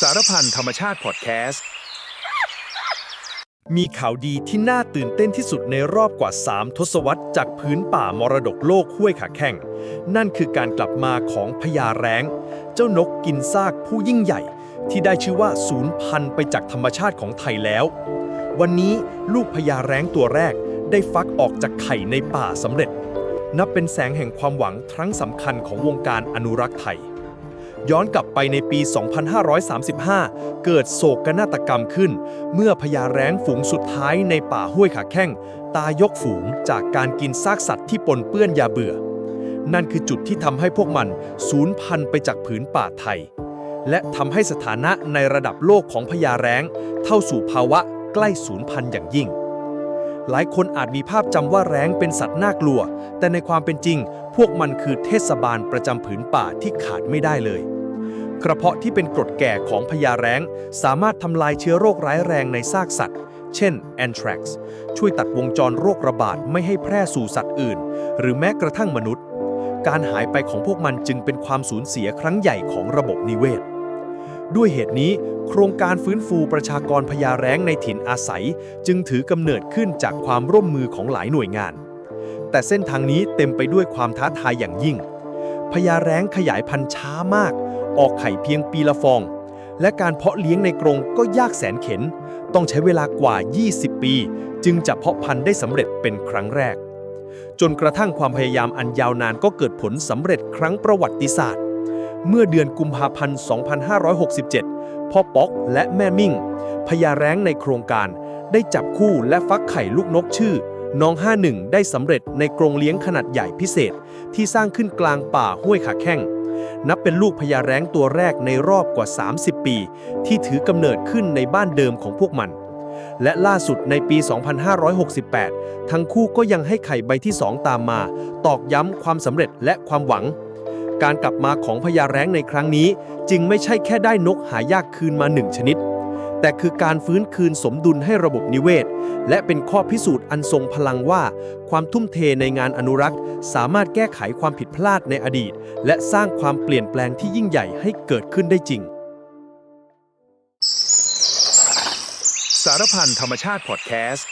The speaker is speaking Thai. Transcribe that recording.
สารพันธรรมชาติพอดแคสต์ มีข่าวดีที่น่าตื่นเต้นที่สุดในรอบกว่า 3 ทศวรรษจากพื้นป่ามรดกโลกห้วยขาแข้ง นั่นคือการกลับมาของพญาแร้ง เจ้านกกินซากผู้ยิ่งใหญ่ ที่ได้ชื่อว่าสูญพันธุ์ไปจากธรรมชาติของไทยแล้ว วันนี้ลูกพญาแร้งตัวแรกได้ฟักออกจากไข่ในป่าสำเร็จ นับเป็นแสงแห่งความหวังครั้งสำคัญของวงการอนุรักษ์ไทย ย้อนกลับไปในปี 2535 เกิดโศกนาฏกรรมขึ้น เมื่อพญาแร้งฝูงสุดท้ายในป่าห้วยขาแข้ง ตายกฝูงจากการกินซากสัตว์ที่ปนเปื้อนยาเบื่อ นั่นคือจุดที่ทำให้พวกมันสูญพันธุ์ไปจากผืนป่าไทย และทำให้สถานะในระดับโลกของพญาแร้งเท่าสู่ภาวะใกล้สูญพันธุ์อย่างยิ่งหลายคนอาจมีภาพจำว่าแร้งเป็นสัตว์น่ากลัว แต่ในความเป็นจริง พวกมันคือเทศบาลประจำผืนป่าที่ขาดไม่ได้เลย กระเพาะที่เป็นกรดแก่ของพญาแร้ง สามารถทำลายเชื้อโรคร้ายแรงในซากสัตว์ เช่น anthrax ช่วยตัดวงจรโรคระบาดไม่ให้แพร่สู่สัตว์อื่น หรือแม้กระทั่งมนุษย์ การหายไปของพวกมันจึงเป็นความสูญเสียครั้งใหญ่ของระบบนิเวศ ด้วยเหตุนี้ โครงการฟื้นฟูประชากรพญาแร้งในถิ่นอาศัย จึงถือกำเนิดขึ้นจากความร่วมมือของหลายหน่วยงาน แต่เส้นทางนี้เต็มไปด้วยความท้าทายอย่างยิ่งพญาแร้งขยายพันธุ์ช้ามาก ออกไข่เพียงปีละฟอง และการเพาะเลี้ยงในกรงก็ยากแสนเข็นต้องใช้เวลากว่า 20 ปี จึงจะเพาะพันธุ์ได้สำเร็จเป็นครั้งแรก จนกระทั่งความพยายามอันยาวนานก็เกิดผลสำเร็จครั้งประวัติศาสตร์ เมื่อเดือนกุมภาพันธ์ 2567 พ่อป๊อกและแม่มิ่งพญาแร้งในโครงการ ได้จับคู่และฟักไข่ลูกนกชื่อน้อง 51 ได้สำเร็จในกรงเลี้ยงขนาดใหญ่พิเศษ ที่สร้างขึ้นกลางป่าห้วยขาแข้ง นับเป็นลูกพญาแร้งตัวแรกในรอบกว่า 30 ปี ที่ถือกำเนิดขึ้นในบ้านเดิมของพวกมัน และล่าสุดในปี 2568 ทั้งคู่ก็ยังให้ไข่ใบที่ 2 ตามมา ตอกย้ำความสำเร็จและความหวัง การกลับมาของพญาแร้งในครั้งนี้ จึงไม่ใช่แค่ได้นกหายากคืนมาหนึ่งชนิด แต่คือการฟื้นคืนสมดุลให้ระบบนิเวศ และเป็นข้อพิสูจน์อันทรงพลังว่า ความทุ่มเทในงานอนุรักษ์ สามารถแก้ไขความผิดพลาดในอดีต และสร้างความเปลี่ยนแปลงที่ยิ่งใหญ่ให้เกิดขึ้นได้จริง สารพันธรรมชาติพอดแคสต์